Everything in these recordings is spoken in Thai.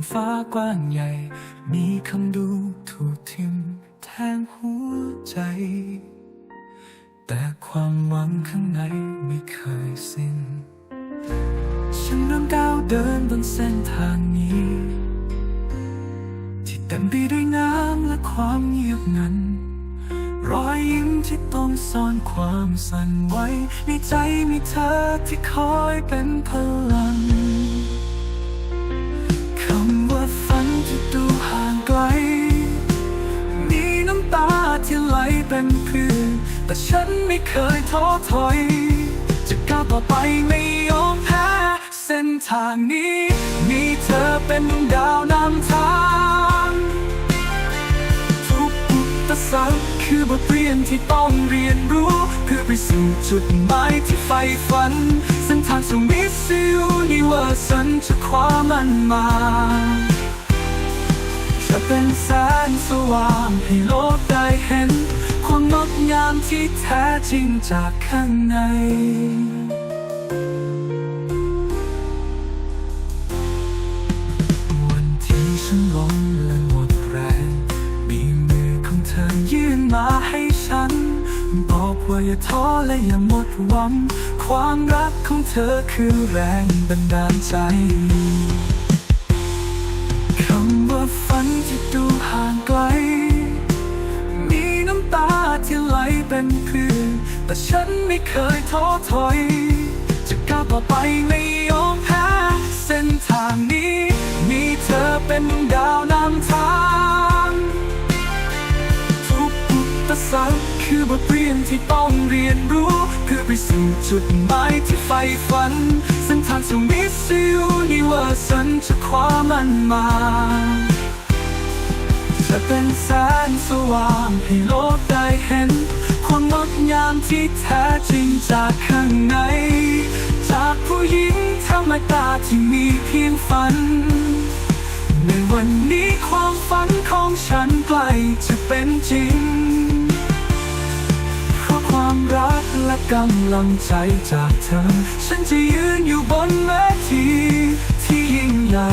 นฟ้ากว้างใหญ่ มีคำดูถูกทิมแทงหัวใจ แต่ความหวังข้างในไม่เคยสิ้น ฉันเริ่มก้าวเดินบนเส้นทางนี้ ที่เต็มไปด้วยน้ำและความเงียบงันรอยยิ้มที่ต้องซ่อนความสั่นไหวในใจมีเธอที่คอยเป็นพลัง เป็นเพื่อนแต่ฉันไม่เคยท้อถอย จะก้าวต่อไปไม่ยอมแพ้เส้นทางนี้ มีเธอเป็นดาวนำทางทุกอุปสรรคคือบทเรียนที่ต้องเรียนรู้ เพื่อไปสู่จุดหมายที่ใฝ่ฝัน เส้นทางสู่มิสซิวนิเวอร์สันจะคว้ามันมาจะเป็นแสงสว่างให้โลกได้เห็น งดงามที่แท้จริงจากข้างใน วันที่ฉันล้มและหมดแรง มีมือของเธอยื่นมาให้ฉัน บอกว่าอย่าท้อและอย่าหมดหวัง ความรักของเธอคือแรงบันดาลใจคำว่าฝันที่ดูห่างไกล เป็นเพื่อนแต่ฉันไม่เคยท้อถอย จะก้าวต่อไปไม่ยอมแพ้เส้นทางนี้ มีเธอเป็นดาวนำทาง ทุกอุปสรรคคือบทเรียนที่ต้องเรียนรู้ เพื่อไปสู่จุดหมายที่ใฝ่ฝัน เส้นทางสู่มิสซิวนิเวอร์สันจะคว้ามันมาจะเป็นแสงสว่างให้โลกได้เห็น ความงดงามที่แท้จริงจากข้างใน จากผู้หญิงธรรมดาที่มีเพียงฝัน ในวันนี้ความฝันของฉันใกล้จะเป็นจริง เพราะความรักและกำลังใจจากเธอ ฉันจะยืนอยู่บนเวทีที่ยิ่งใหญ่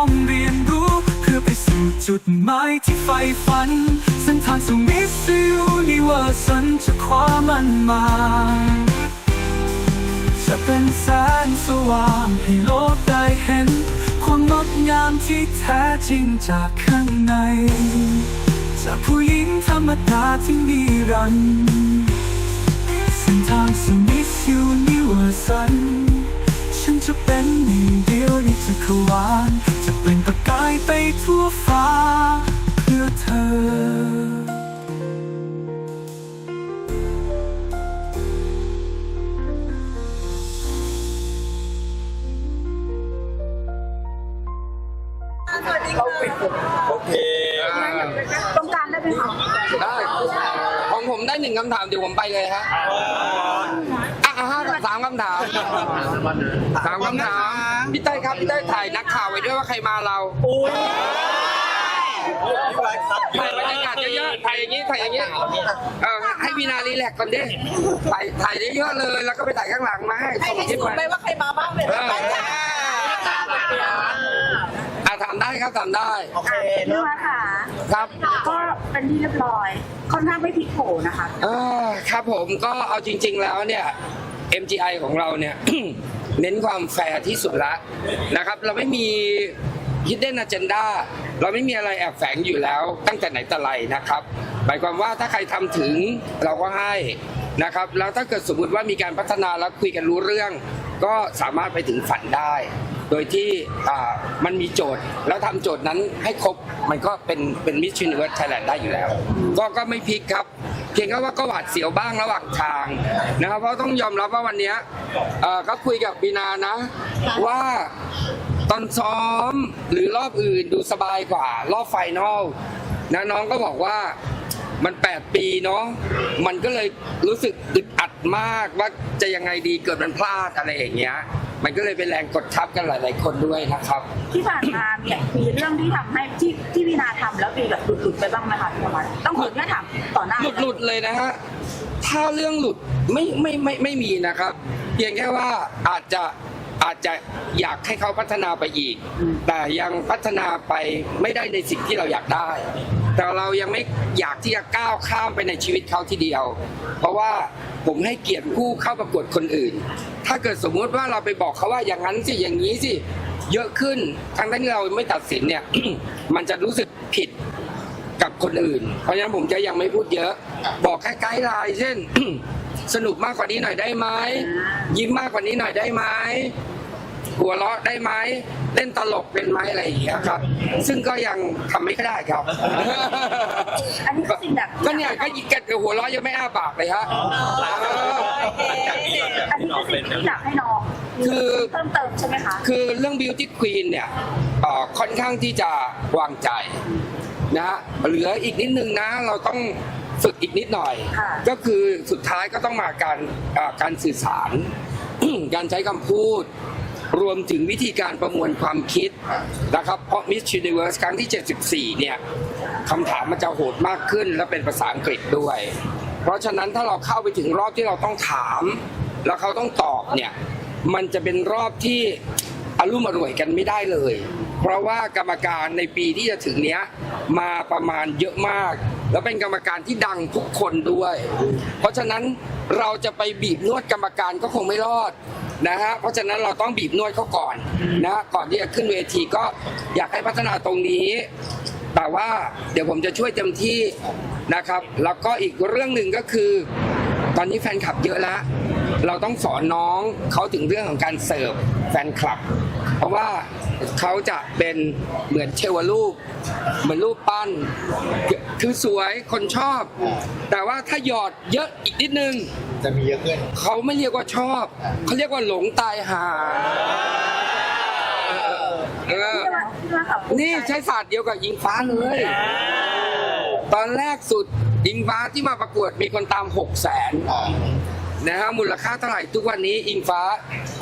องเรียนรู้ เพื่อไปสู่จุดหมายที่ใฝ่ฝัน เส้นทางสู่มิสซิวนิเวอร์สันจะคว้ามันมา จะเป็นแสงสว่างให้โลกได้เห็น ความงดงามที่แท้จริงจากข้างใน จากผู้หญิงธรรมดาที่มีรันเส้นทางสู่มิสยูนิเวอร์สันฉันจะเป็นหนึ่งเดียวในจักรวาล จะเป็นประกายไปทั่วฟ้า เพื่อเธอโอเค ตรงกลางได้ไหมคะได้ของผมได้หนึ่งคำถามเดี๋ยวผมไปเลยฮะอะห้าสามคำถามสามคำถาม พี่เต้ยครับพี่เต้ยถ่ายนักข่าวไว้ด้วยว่าใครมาเราถ่ายบรรยากาศเยอะๆถ่ายอย่างนี้ถ่ายอย่างนี้เออให้วีนารีแลกซ์ก่อนดิถ่ายถ่ายเยอะๆเลย แล้วก็ไปถ่ายข้างหลังมาให้ส่งคลิปไปไปว่าใครมาบ้างเลยเอออะถามได้ครับถามได้ โอเคเนื้อค่ะครับ ก็เป็นที่เรียบร้อย ค่อนข้างไม่พลิกโผนะคะ เออครับผมก็เอาจริง ๆ แล้วเนี่ย MGI ของเราเนี่ย เน้นความแฟร์ที่สุดละนะครับ เราไม่มี hidden agenda เราไม่มีอะไรแอบแฝงอยู่แล้ว ตั้งแต่ไหนแต่ไรนะครับหมายความว่าถ้าใครทำถึงเราก็ให้นะครับ แล้วถ้าเกิดสมมติว่ามีการพัฒนาแล้วคุยกันรู้เรื่อง ก็สามารถไปถึงฝันได้ โดยที่อ่ามันมีโจทย์ แล้วทำโจทย์นั้นให้ครบมันก็เป็นเป็นมิชชันนิเวิร์สไทยแลนด์ได้อยู่แล้ว ก็ก็ไม่พลิกครับ เพียงแค่ว่าก็หวาดเสียวบ้างระหว่างทางนะครับเพราะต้องยอมรับว่าวันเนี้ยเอ่อก็คุยกับบีนานะ ว่าตอนซ้อมหรือรอบอื่นดูสบายกว่ารอบไฟนอลนะน้องก็บอกว่ามัน 8 ปีเนาะ มันก็เลยรู้สึกอึดอัดมากว่าจะยังไงดีเกิดมันพลาดอะไรอย่างเงี้ย มันก็เลยเป็นแรงกดทับกันหลาย ๆ คนด้วยนะครับ ที่ผ่านมามีมีเรื่องที่ทำให้ที่ที่วีนาทำแล้วมีแบบหลุดๆไปบ้างไหมคะพี่ธรรมะต้องขออนุญาตถามต่อหน้าหลุดหลุดเลยนะฮะ ถ้าเรื่องหลุดไม่ไม่ไม่ไม่มีนะครับ เพียงแค่ว่าอาจจะอาจจะอยากให้เขาพัฒนาไปอีก แต่ยังพัฒนาไปไม่ได้ในสิ่งที่เราอยากได้ แต่เรายังไม่อยากที่จะก้าวข้ามไปในชีวิตเขาทีเดียว เพราะว่า ผมให้เกียรติผู้เข้าประกวดคนอื่น ถ้าเกิดสมมุติว่าเราไปบอกเขาว่าอย่างนั้นสิอย่างนี้สิเยอะขึ้นทั้งที่เราไม่ตัดสินเนี่ย มันจะรู้สึกผิดกับคนอื่น เพราะฉะนั้นผมจะยังไม่พูดเยอะ บอกแค่ไกด์ไลน์เช่น สนุกมากกว่านี้หน่อยได้ไหมยิ้มมากกว่านี้หน่อยได้ไหม หัวเราะได้ไหมเล่นตลกเป็นไหมอะไรอย่างเงี้ยครับ ซึ่งก็ยังทำไม่ได้ครับ อันนี้คือสิ่งแบบก็เนี่ยก็ยิงกันกับหัวเราะยังไม่อ้าปากเลยฮะเอออันนี้คือสิ่งที่อยากให้น้องมีคือเพิ่มเติมใช่ไหมคะ คือเรื่อง Beauty Queen เนี่ยเอ่อค่อนข้างที่จะวางใจนะฮะเหลืออีกนิดนึงนะเราต้องฝึกอีกนิดหน่อยค่ะก็คือสุดท้ายก็ต้องมาการเอ่อการสื่อสาร การใช้คำพูด รวมถึงวิธีการประมวลความคิดนะครับ เพราะ Miss Universe ครั้งที่ 74 เนี่ยคำถามมันจะโหดมากขึ้นและเป็นภาษาอังกฤษด้วย เพราะฉะนั้นถ้าเราเข้าไปถึงรอบที่เราต้องถาม แล้วเขาต้องตอบเนี่ยมันจะเป็นรอบที่อารมณ์อร่วยกันไม่ได้เลย เพราะว่ากรรมการในปีที่จะถึงเนี้ยมาประมาณเยอะมาก แล้วเป็นกรรมการที่ดังทุกคนด้วย เพราะฉะนั้นเราจะไปบีบนวดกรรมการก็คงไม่รอด นะฮะเพราะฉะนั้นเราต้องบีบนวดเขาก่อนนะก่อนที่จะขึ้นเวทีก็อยากให้พัฒนาตรงนี้ แต่ว่าเดี๋ยวผมจะช่วยเต็มที่นะครับ แล้วก็อีกเรื่องหนึ่งก็คือ ตอนนี้แฟนคลับเยอะแล้วเราต้องสอนน้องเขาถึงเรื่องของการเสิร์ฟแฟนคลับ ว่าเขาจะเป็นเหมือนเทวรูป เหมือนรูปปั้นคือคือสวยคนชอบ แต่ว่าถ้าหยอดเยอะอีกนิดนึง จะมีเยอะขึ้นเขาไม่เรียกว่าชอบ เขาเรียกว่าหลงตายหาเออที่ว่าที่ว่ากับนี่ใช้ศาสตร์เดียวกับยิงฟ้าเลย ตอนแรกสุดยิงฟ้าที่มาประกวดมีคนตาม6 0แสน นะฮะมูลค่าเท่าไหร่ทุกวันนี้อิงฟ้า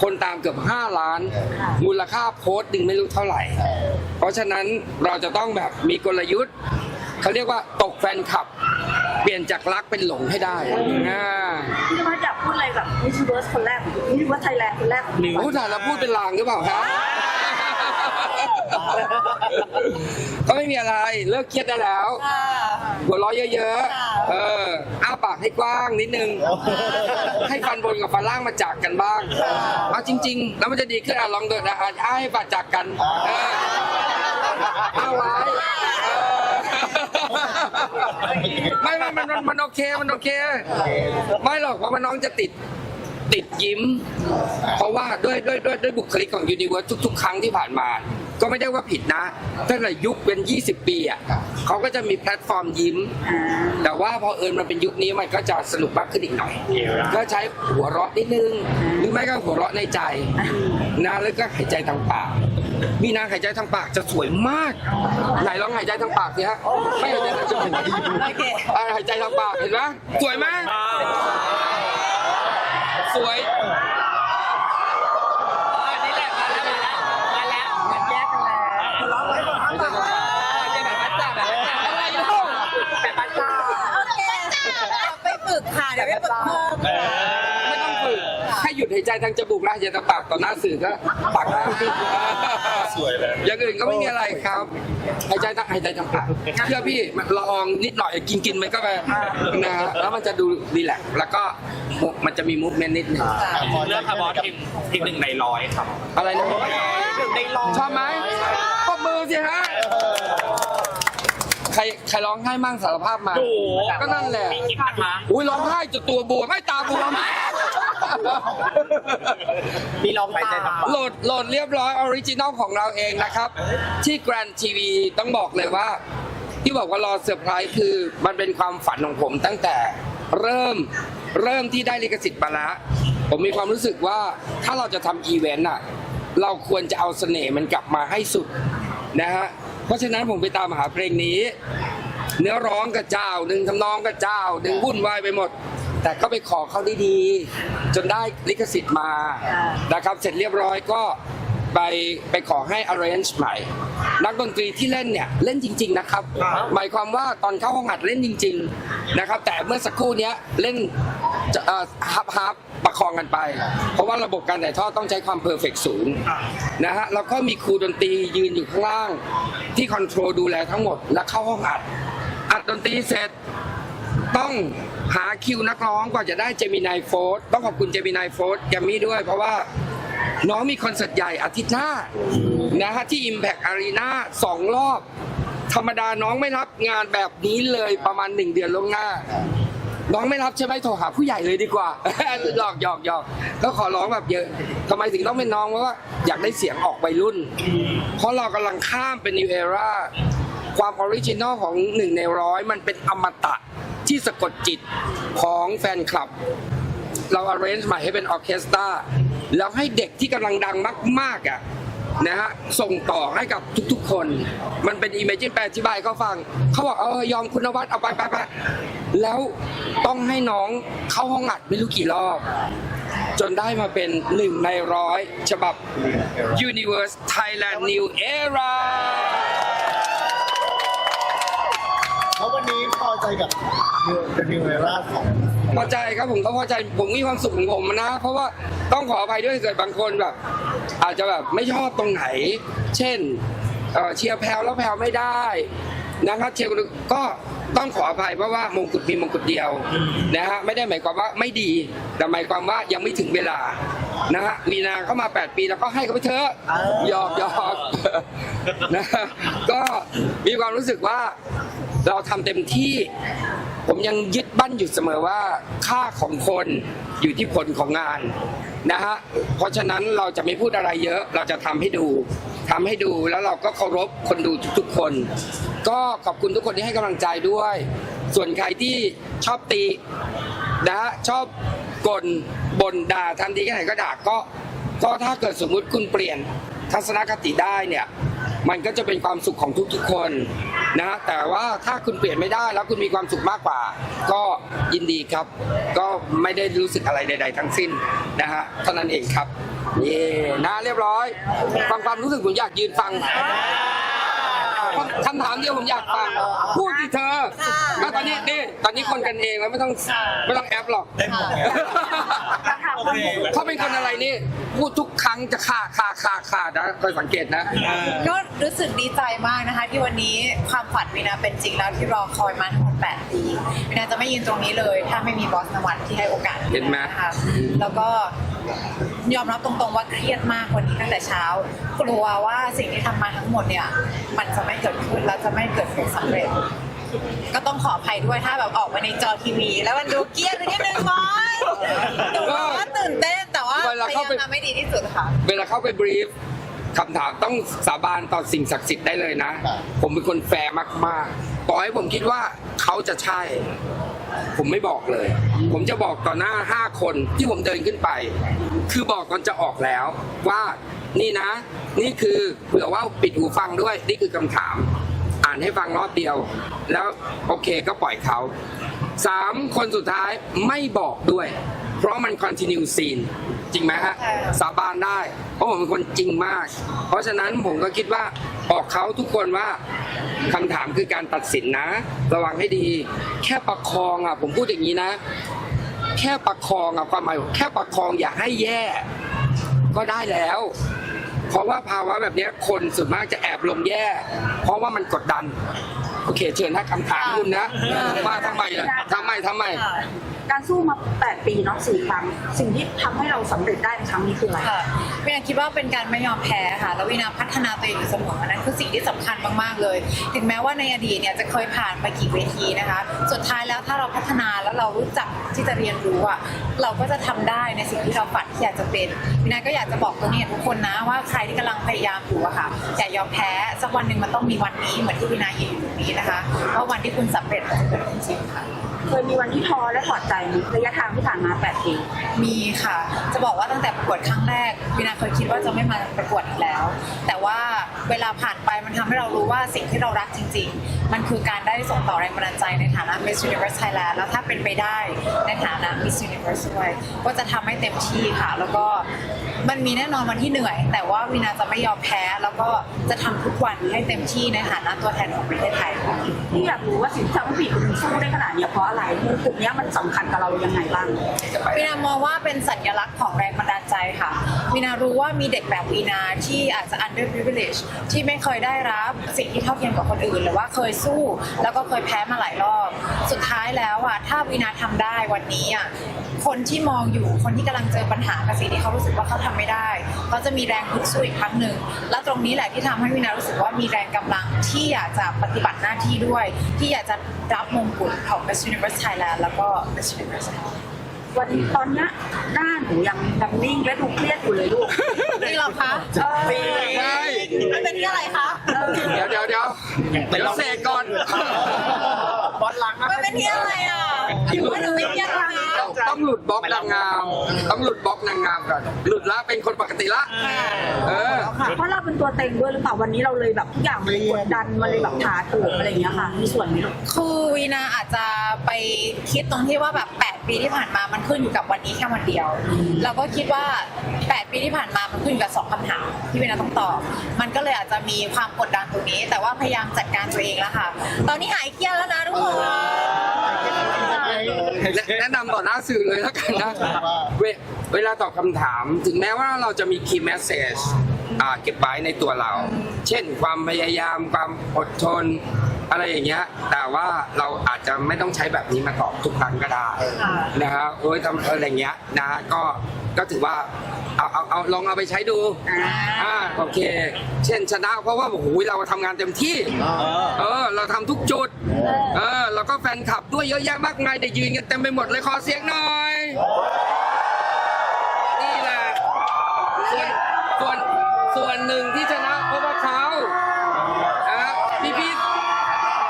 คนตามเกือบ5 ล้าน มูลค่าโพสต์หนึ่งไม่รู้เท่าไหร่ เพราะฉะนั้นเราจะต้องแบบมีกลยุทธ์เขาเรียกว่าตกแฟนคลับ เปลี่ยนจากรักเป็นหลงให้ได้อ่าพี่ธรรมะอยากพูดอะไรกับมิสเวิร์สคนแรกมิสเวิร์สไทยแลนด์คนแรกของเราพูดถ่ายแล้วพูดเป็นลางหรือเปล่าฮะ ก็ไม่มีอะไรเลิกเครียดได้แล้วหัวเราะเยอะๆ เออ อ้าปากให้กว้างนิดนึง ให้ฟันบนกับฟันล่างมาจากกันบ้าง เอาจริง ๆ แล้วมันจะดีขึ้นอะลองเดินนะอะให้ปากจากกันเออเอาไว้เออไม่ไม่มันมันมันโอเค มันโอเค ไม่หรอกเพราะว่าน้องจะติด ติดยิ้ม เพราะว่าด้วยด้วยด้วยด้วยบุคลิกของยูนิเวิร์สทุก ๆ ครั้งที่ผ่านมา ก็ไม่ได้ว่าผิดนะตั้งแต่ยุคเป็น 20 ปีอะเขาก็จะมีแพลตฟอร์มยิ้ม แต่ว่าพอเอิญมันเป็นยุคนี้มันก็จะสนุกมากขึ้นอีกหน่อย ก็ใช้หัวเราะนิดนึง หรือไม่ก็หัวเราะในใจนะแล้วก็หายใจทางปากมีนางหายใจทางปากจะสวยมาก ไหนลองหายใจทางปากสิฮะไม่หายใจทางจมูกอะหายใจทางปากเห็นไหมสวยมากสวย นี่แหละมาแล้วมาแล้วมาแล้วมันแยกกันแล้วไม่ใช่แบบบัตจ่าแบบบัตจ่าอะไรอยู่แบบบัตจ่า โอเคไปฝึกค่ะเดี๋ยว ไม่ต้องฝึกให้หยุดหายใจทางจมูกและหายใจทางปากต่อหน้าสื่อก็ปากนะสวยเลยอย่างอื่นก็ไม่มีอะไรครับหายใจทางหายใจทางปากเชื่อพี่ละอองนิดหน่อยกินกินๆมันก็ไปนะฮะแล้วมันจะดูรีแลกซ์แล้วก็มันจะมีมูฟเมนต์นิดหนึงเรื่องคาร์บอนทีมทีมหนึ่งในร้อยครับ อะไรนะหนึ่งในร้อยชอบไหมปรบมือสิฮะ รใครร้องไห้มั่งสารภาพมา โอ้โหก็นั่นแหละ มีคลิปนะคะอุ้ยร้องไห้จนตัวบวมไม่ตาบวมมีลองไปใจทำโหลดโหลดเรียบร้อยออริจินอลของเราเองนะครับ ที่ Grand TV ต้องบอกเลยว่า ที่บอกว่ารอเซอร์ไพรส์คือมันเป็นความฝันของผมตั้งแต่เริ่มเริ่มที่ได้ลิขสิทธิ์มาแล้วผมมีความรู้สึกว่าถ้าเราจะทำอีเวนต์อะ เราควรจะเอาเสน่ห์มันกลับมาให้สุดนะฮะ เพราะฉะนั้นผมไปตามหาเพลงนี้ เนื้อร้องกับเจ้าหนึ่งทำนองกับเจ้าหนึ่งวุ่นวายไปหมด แต่ก็ไปขอเขาดีๆจนได้ลิขสิทธิ์มานะครับเสร็จเรียบร้อยก็ไปไปขอให้ arrange ใหม่ นักดนตรีที่เล่นเนี่ยเล่นจริง ๆนะครับ หมายความว่าตอนเข้าห้องอัดเล่นจริง ๆนะครับ แต่เมื่อสักครู่เนี้ยเล่นฮับฮับประคองกันไป เพราะว่าระบบการถ่ายทอดต้องใช้ความเพอร์เฟกสูงนะฮะแล้วก็มีครูดนตรียืนอยู่ข้างล่าง ที่คอนโทรลดูแลทั้งหมดและเข้าห้องอัด อัดดนตรีเสร็จต้องหาคิวนักร้องกว่าจะได้เจมินายโฟร์ต้องขอบคุณเจมินายโฟร์แกมมี่ด้วย เพราะว่าน้องมีคอนเสิร์ตใหญ่อาทิตย์หน้านะฮะที่ Impact Arena สองรอบ ธรรมดาน้องไม่รับงานแบบนี้เลยประมาณหนึ่งเดือนล่วงหน้า น้องไม่รับใช่ไหมโทรหาผู้ใหญ่เลยดีกว่าหยอกหยอกหยอกก็ขอร้องแบบเยอะทำไมถึงต้องเป็นน้องเพราะว่าอยากได้เสียงออกวัยรุ่น เพราะเรากำลังข้ามเป็น new era ความออริจินอลของหนึ่งในร้อยมันเป็นอมตะที่สะกดจิตของแฟนคลับ เรา arrange ใหม่ให้เป็นออเคสตราแล้วให้เด็กที่กำลังดังมากๆอะนะฮะส่งต่อให้กับทุกๆคน มันเป็น Imagine แปลอธิบายเขาฟัง เขาบอกเออยอมคุณวัฒน์เอาไปไปไปแล้วต้องให้น้องเข้าห้องอัดไม่รู้กี่รอบ จนได้มาเป็นหนึ่งในร้อยฉบับ Universe Thailand New Era อใจกับนิวเดนิวเอร่าของพอใจครับผมก็พอใจผมมีความสุขของผมนะ เพราะว่าต้องขออภัยด้วยเกิดบางคนแบบ อาจจะแบบไม่ชอบตรงไหน เช่นเอ่อเชียร์แพลวแล้วแพลวไม่ได้นะครับเชียร์คนอื่นก็ต้องขออภัยเพราะว่ามงกุฎมีมงกุฎเดียวนะฮะไม่ได้หมายความว่าไม่ดีแต่หมายความว่ายังไม่ถึงเวลานะฮะมีนาเข้ามา 8 ปีแล้วก็ให้เขาไปเถอะหยอกหยอกนะฮะก็มีความรู้สึกว่า เราทำเต็มที่ ผมยังยึดมั่นอยู่เสมอว่าค่าของคนอยู่ที่ผลของงานนะฮะเพราะฉะนั้นเราจะไม่พูดอะไรเยอะ เราจะทำให้ดูทำให้ดูแล้วเราก็เคารพคนดูทุกๆคน ก็ขอบคุณทุกคนที่ให้กำลังใจด้วย ส่วนใครที่ชอบตีนะฮะชอบกลบ่นด่าทำดีแค่ไหนก็ด่าก็ ก็ถ้าเกิดสมมุติคุณเปลี่ยนทัศนคติได้เนี่ย มันก็จะเป็นความสุขของทุกๆคนนะฮะแต่ว่าถ้าคุณเปลี่ยนไม่ได้แล้วคุณมีความสุขมากกว่า ก็ยินดีครับ ก็ไม่ได้รู้สึกอะไรใด ๆ ทั้งสิ้นนะฮะเท่านั้นเองครับเย่นะเรียบร้อยฟังความรู้สึกผมอยากยืนฟังคำถามเดียวผมอยากฟังพูดสิเธอแล้วตอนนี้นี่ตอนนี้คนกันเองแล้วไม่ต้องไม่ต้องแอปหรอก เขาเป็นคนอะไรนี่พูดทุกครั้งจะฆ่าฆ่าฆ่าฆ่านะคอยสังเกตนะก็รู้สึกดีใจมากนะคะ ที่วันนี้ความฝันวินาเป็นจริงแล้วที่รอคอยมาทั้งหมด8ปีวินาจะไม่ยืนตรงนี้เลย ถ้าไม่มีบอสนวัตที่ให้โอกาสเห็นไหมนะคะแล้วก็ยอมรับตรงๆว่าเครียดมากวันนี้ตั้งแต่เช้า กลัวว่าสิ่งที่ทำมาทั้งหมดเนี่ย มันจะไม่เกิดขึ้นและจะไม่เกิดผลสำเร็จ ก็ต้องขออภัยด้วยถ้าแบบออกมาในจอทีวี แล้วมันดูเกรียดนิดนึงม ค่ะ เวลาเข้าไปบรีฟคำถามต้องสาบานต่อสิ่งศักดิ์สิทธิ์ได้เลยนะผมเป็นคนแฟร์มากๆ ต่อให้ผมคิดว่าเขาจะใช่ ผมไม่บอกเลย ผมจะบอกต่อหน้าห้าคนที่ผมเดินขึ้นไป คือบอกตอนจะออกแล้ว ว่านี่นะ นี่คือเผื่อว่าปิดหูฟังด้วย นี่คือคำถาม อ่านให้ฟังรอบเดียว แล้วโอเคก็ปล่อยเขาสามคนสุดท้ายไม่บอกด้วย เพราะมัน continue scene จริงไหมฮะใช่ค่ะสาบานได้ เพราะผมเป็นคนจริงมาก เพราะฉะนั้นผมก็คิดว่าบอกเขาทุกคนว่าคำถามคือการตัดสินนะ ระวังให้ดี แค่ประคองอะผมพูดอย่างนี้นะ แค่ประคองอะความหมายผมแค่ประคองอย่าให้แย่ ก็ได้แล้ว เพราะว่าภาวะแบบเนี้ยคนส่วนมากจะแอบลงแย่ เพราะว่ามันกดดัน โอเค เชิญนะคำถามคุณนะมาทำไมล่ะทำไมทำไม การสู้มา 8 ปีเนาะสี่ครั้ง สิ่งที่ทำให้เราสำเร็จได้ในครั้งนี้คืออะไร ค่ะวินาคิดว่าเป็นการไม่ยอมแพ้ค่ะ แล้ววินาพัฒนาตัวเองอยู่เสมอนนั้นคือสิ่งที่สำคัญมากๆเลย ถึงแม้ว่าในอดีตเนี่ยจะเคยผ่านไปกี่เวทีนะคะ สุดท้ายแล้วถ้าเราพัฒนาแล้วเรารู้จักที่จะเรียนรู้อะ เราก็จะทำได้ในสิ่งที่เราฝันที่อยากจะเป็นวินาก็อยากจะบอกตรงนี้กับทุกคนนะว่าใครที่กำลังพยายามอยู่อะค่ะอย่ายอมแพ้ สักวันหนึ่งมันต้องมีวันนี้เหมือนที่วินายืนอยู่ตรงนี้นะคะเพราะวันที่คุณสำเร็จมันจะเกิดขึ้นจริงค่ะ เคยมีวันที่ท้อและถอดใจไหมระยะทางที่ผ่านมา 8 ปี มีค่ะ จะบอกว่าตั้งแต่ประกวดครั้งแรกวินาเคยคิดว่าจะไม่มาประกวดอีกแล้ว แต่ว่าเวลาผ่านไปมันทำให้เรารู้ว่าสิ่งที่เรารักจริง ๆ มันคือการได้ส่งต่อแรงบันดาลใจในฐานะ Miss Universe Thailand แล้วถ้าเป็นไปได้ในฐานะ Miss Universe ด้วยก็จะทำให้เต็มที่ค่ะ แล้วก็มันมีแน่นอนวันที่เหนื่อย แต่ว่าวินาจะไม่ยอมแพ้ แล้วก็จะทำทุกวันให้เต็มที่ในฐานะตัวแทนของประเทศไทยค่ะ ที่อยากรู้ว่าสิ่งที่ทำให้ผู้หญิงคนหนึงสู้ได้ขนาดเนี้ยเพราะอะไรมงกุฎเนี้ยมันสำคัญกับเรายังไงบ้าง วีนามองว่าเป็นสัญลักษณ์ของแรงบันดาลใจค่ะวีนารู้ว่ามีเด็กแบบวีนาที่อาจจะ under privilege ที่ไม่เคยได้รับสิ่งที่เท่าเทียมกับคนอื่น หรือว่าเคยสู้ แล้วก็เคยแพ้มาหลายรอบ สุดท้ายแล้วอะถ้าวีนาทำได้วันนี้อะ คนที่มองอยู่คนที่กำลังเจอปัญหากับสิ่งที่เขารู้สึกว่าเขาทำไม่ได้เขาจะมีแรงฮึดสู้อีกครั้งหนึ่งและตรงนี้แหละที่ทำให้วีนารู้สึกว่ามีแรงกำลังที่อยากจะปฏิบัติหน้าที่ด้วย ที่อยากจะรับมงกุฎของ Miss Universe Thailand แล้วก็ Miss Universe วันนี้ตอนเนี้ยหน้าหนูยังยังนิ่งและดูเครียดอยู่เลยลูกนี่เหรอคะเออใช่มันเป็นที่อะไรคะเดี๋ยวเดี๋ยวเดี๋ยวเดี๋ยวเสกก่อนบอลลังนะมันเป็นที่อะไรอะว่าหนูไม่เครี หลุดบล็อกนางงาม ต้องหลุดบล็อกนางงามก่อน หลุดละเป็นคนปกติละ เออเพราะเราเป็นตัวเต็งด้วยหรือเปล่าวันนี้เราเลยแบบทุกอย่างมันกดดันมันเลยแบบถาโถมอะไรอย่างเงี้ยค่ะ มีส่วนไหมลูก คือวีนาอาจจะไปคิดตรงที่ว่าแบบ8ปีที่ผ่านมามันขึ้นอยู่กับวันนี้แค่วันเดียว เราก็คิดว่า 8 ปีที่ผ่านมามันขึ้นอยู่กับสองคำถามที่วีนาต้องตอบ มันก็เลยอาจจะมีความกดดันตรงนี้ แต่ว่าพยายามจัดการตัวเองแล้วค่ะ ตอนนี้หายเครียดแล้วนะทุกคน แนะนำต่อหน้าสื่อเลยแล้วกันนะเวเวลาตอบคำถาม ถึงแม้ว่าเราจะมี key message อ่าเก็บไว้ในตัวเรา เช่นความพยายามความอดทนอะไรอย่างเงี้ย แต่ว่าเราอาจจะไม่ต้องใช้แบบนี้มาตอบทุกครั้งก็ได้นะฮะโอ้ยทำอะไรอย่างเงี้ยนะฮะก็ก็ถือว่า เอาเอาเอาลองเอาไปใช้ดูอ่าโอเค เช่นชนะเพราะว่าโอ้โหเราทำงานเต็มที่ เออ เราทำทุกจุด เออ แล้วก็แฟนคลับด้วยเยอะแยะมากมายได้ยืนกันเต็มไปหมดเลยขอเสียงหน่อย นี่แหละส่วนส่วนส่วนหนึ่งที่ชนะเพราะว่าเขานะพี่พี่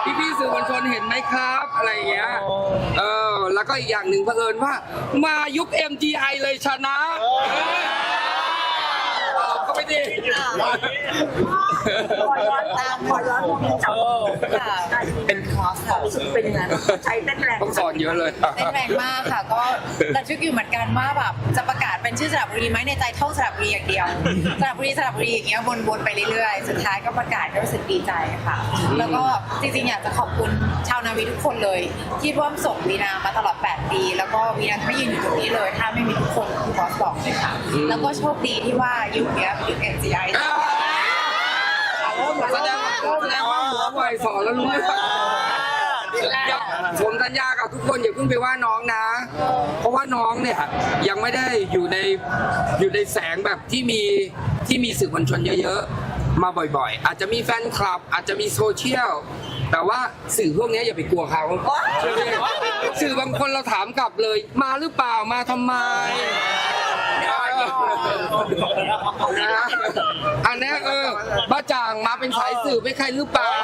พี่พี่ๆสื่อมวลชนเห็นไหมครับ อะไรอย่างเงี้ย เออ แล้วก็อีกอย่างหนึ่งเผอิญว่า มายุค MGI เลยชนะ เออ Yeah. ไม่ดีขอย้อนตามขอย้อนโมเมนต์จับค่ะเป็นคอร์สรู้สึกเป็นยังไงใช้เต้นแรงต้องสอนเยอะเลยเต้นแรงมากค่ะ ก็ระทึกอยู่เหมือนกันว่าแบบจะประกาศเป็นชื่อสระบุรีไหมในใจท่องสระบุรีอย่างเดียวสระบุรีสระบุรีอย่างเงี้ยวนๆไปเรื่อยๆ สุดท้ายก็ประกาศก็รู้สึกดีใจค่ะ แล้วก็จริงๆอยากจะขอบคุณชาวนาวีทุกคนเลยที่ร่วมส่งวีนามาตลอด 8 ปี แล้วก็วีนาจะไม่ยืนอยู่ตรงนี้เลย ถ้าไม่มีทุกคนที่บอสบอกเลยค่ะ แล้วก็โชคดีที่ว่ายุคเนี้ยยุค NCI แสดงแสดงว่าหัวไวสอนแล้วรู้เรื่องเดี๋ยวผมสัญญากับทุกคนอย่าเพิ่งไปว่าน้องนะ เพราะว่าน้องเนี่ยยังไม่ได้อยู่ในอยู่ในแสงแบบที่มีที่มีสื่อมวลชนเยอะๆ มาบ่อยๆ อาจจะมีแฟนคลับ อาจจะมีโซเชียล แต่ว่าสื่อพวกนี้อย่าไปกลัวเขาสื่อบางคนเราถามกลับเลย มาหรือเปล่ามาทำไมนะอันเนี้ยเออบ้าจ่างมาเป็นสายสืบไม่ใครหรือเปล่าถ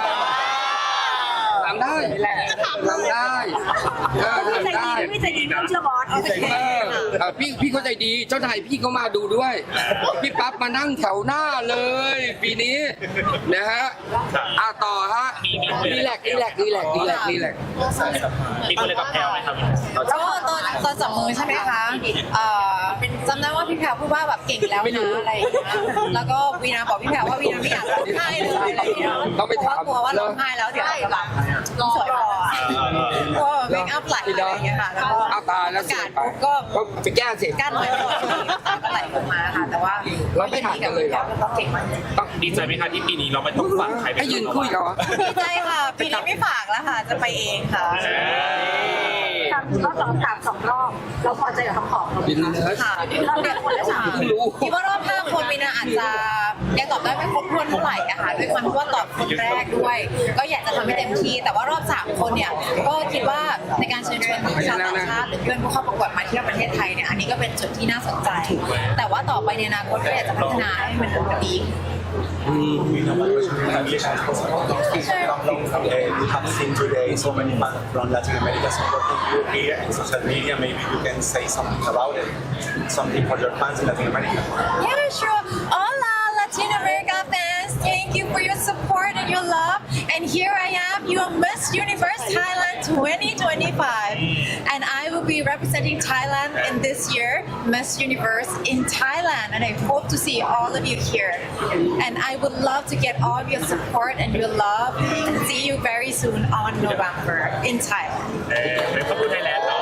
ามได้ถามได้เออพี่ถามใจได้ดีพี่ใจดีต้องเชื่อบอสเออเออพี่พี่เข้าใจดีเจ้านายพี่ก็มาดูด้วย พี่ปั๊บมานั่งแถวหน้าเลย ปีนี้นะฮะอะต่อฮะรีแลกซ์รีแลกซ์รีแลกซ์รีแลกซ์รีแลกซ์มีคนเลยกับแพลวไหมครับ ก็ ตอนตอนจับมือใช่ไหมคะเอ่อจำได้ว่าพี่แพรวพูดว่าแบบเก่งแล้วนะอะไรอย่างเงี้ยแล้วก็วีนาบอกพี่แพรวว่าวีนาไม่อยากร้องไห้เลยอะไรอย่างเงี้ยต้องไปเพราะถามว่ากลัวว่าร้องไห้แล้วเดี๋ยวจะแบบสวยพออะกลัวเมคอัพไหลอะไรอย่างเงี้ยค่ะแล้วก็เอาตายแล้วประเสีกายศไปปุ๊บก็ก็ไปแก้สิกั้นไว้ก่อนก็ไหลลงมาค่ะแต่ว่าเราไม่หักกันเลยเหรอ ก็เก่งมากต้องดีใจไหมคะที่ปีนี้เราไม่ต้องฝากใครไปให้ยืนคุยกับวะดีใจค่ะ ปีนี้ไม่ฝากแล้วค่ะ จะไปเองค่ะทำ ก็สองถามสองรอบเราพอใจกับคำตอบเราไหมยินคะดีนะค่ะเราเรียนคนละถามเพิ่งรู้คิดว่ารอบห้าคนมีนาอาจจะยังตอบได้ไม่ครบถ้วนเท่าไหร่อะค่ะด้วยความที่ว่าตอบคนแรกด้วย ก็อยากจะทำให้เต็มที่ แต่ว่ารอบสามคนเนี่ยก็คิดว่าในการเชิญชวนชาวต่างชาติหรือเพื่อนผู้เข้าประกวดมาเที่ยวประเทศไทยเนี่ยอันนี้ก็เป็นจุดที่น่าสนใจ แต่ว่าต่อไปในอนาคตก็อยากจะพัฒนาให้มันดี We have seen today so many fans from Latin America supporting you here in social media. Maybe you can say something about it, something for your fans in Latin America. Yeah, sure. Hola, Latin America fans. Thank you for your support and your love. And here I am, your Miss Universe Thailand 2025. Representing Thailand in this year, Miss Universe in Thailand. And I hope to see all of you here. And I would love to get all of your support and your love and see you very soon on November in Thailand.